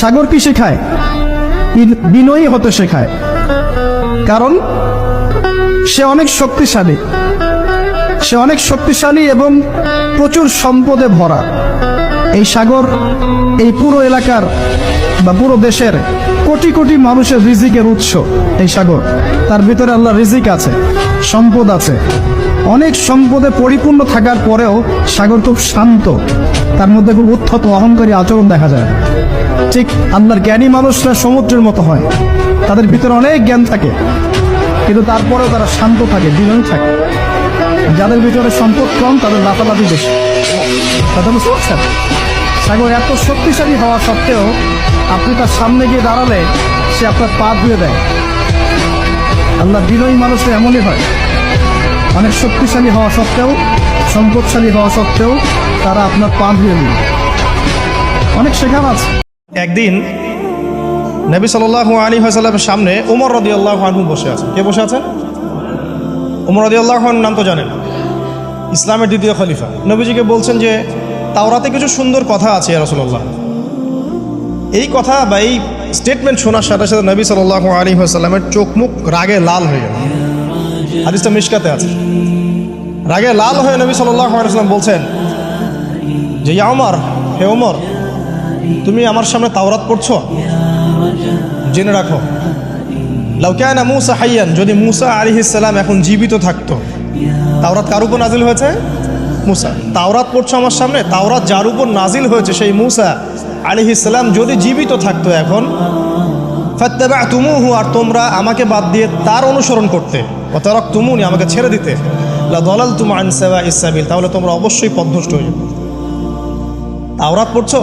সাগর কি শেখায়? বিন- বিনয়ী হতে শেখায়। কারণ, সে অনেক শক্তিশালী। সে অনেক শক্তিশালী এবং প্রচুর সম্পদে ভরা। এই সাগর, এই পুরো এলাকার বা পুরো দেশের কোটি কোটি মানুষের রিজিকের উৎস এই সাগর। তার ভিতরে আল্লাহ রিজিক আছে, সম্পদ আছে। অনেক সম্পদে পরিপূর্ণ থাকার পরেও সাগর খুব শান্ত। তার মধ্যে খুব উত্থত অহংকারী আচরণ দেখা যায়। ঠিক আল্লাহর জ্ঞানী মানুষরা সমুদ্রের মতো হয়। তাদের ভিতরে অনেক জ্ঞান থাকে। কিন্তু তারপরেও তারা শান্ত থাকে বিনয়ী থাকে। যাদের ভিতরে সম্পদ কম, তাদের লাফালাফি বেশি। কথা বুঝতে সাগর এত শক্তিশালী হওয়া সত্ত্বেও আপনি তার সামনে গিয়ে দাঁড়ালে সে আপনার পা ধুয়ে দেয়। আল্লাহ বিনয়ী মানুষরা এমনই হয়। অনেক শক্তিশালী হওয়া সত্ত্বেও, সম্পদশালী হওয়া সত্ত্বেও তারা আপনার পা ধুয়ে নেয়। অনেক শেখার আছে। একদিন নবী সাল্লাল্লাহু আলী হাসাল্লামের সামনে উমর রদি আল্লাহ বসে আছেন কে বসে আছেন উমর রদি আল্লাহ নাম তো জানেন ইসলামের দ্বিতীয় খলিফা। নবীজিকে বলছেন যে, তাওরাতে কিছু সুন্দর কথা আছে রসল্লাহ এই কথা বা এই স্টেটমেন্ট শোনার সাথে সাথে নবী সাল্লাহ আলী হাসাল্লামের চোখ মুখ রাগে লাল হয়ে গেল। হাদিসটা মিশকাতে আছে। রাগে লাল হয়ে নবী সাল্লাহ বলছেন যে, ইয়া ওমর হে ওমর তুমি আমার সামনে তাওরাত পড়ছো? জেনে রাখো। লাউকানা মুসা হাইয়ান, যদি মুসা আলিহিসাল্লাম এখন জীবিত থাকতো, তাওরাত কার উপর নাজিল হয়েছে? মুসা। তাওরাত পড়ছো আমার সামনে, তাওরাত যার উপর নাজিল হয়েছে সেই মুসা আলিহিসাল্লাম যদি জীবিত থাকতো এখন ফাত্তাবা তুমুহু আর তোমরা আমাকে বাদ দিয়ে তার অনুসরণ করতে অতরক তুমুনি আমাকে ছেড়ে দিতে লা দলাল তুমা ইসাবিল তাহলে তোমরা অবশ্যই পথভ্রষ্ট হয়ে যাবে। তাওরাত পড়ছো?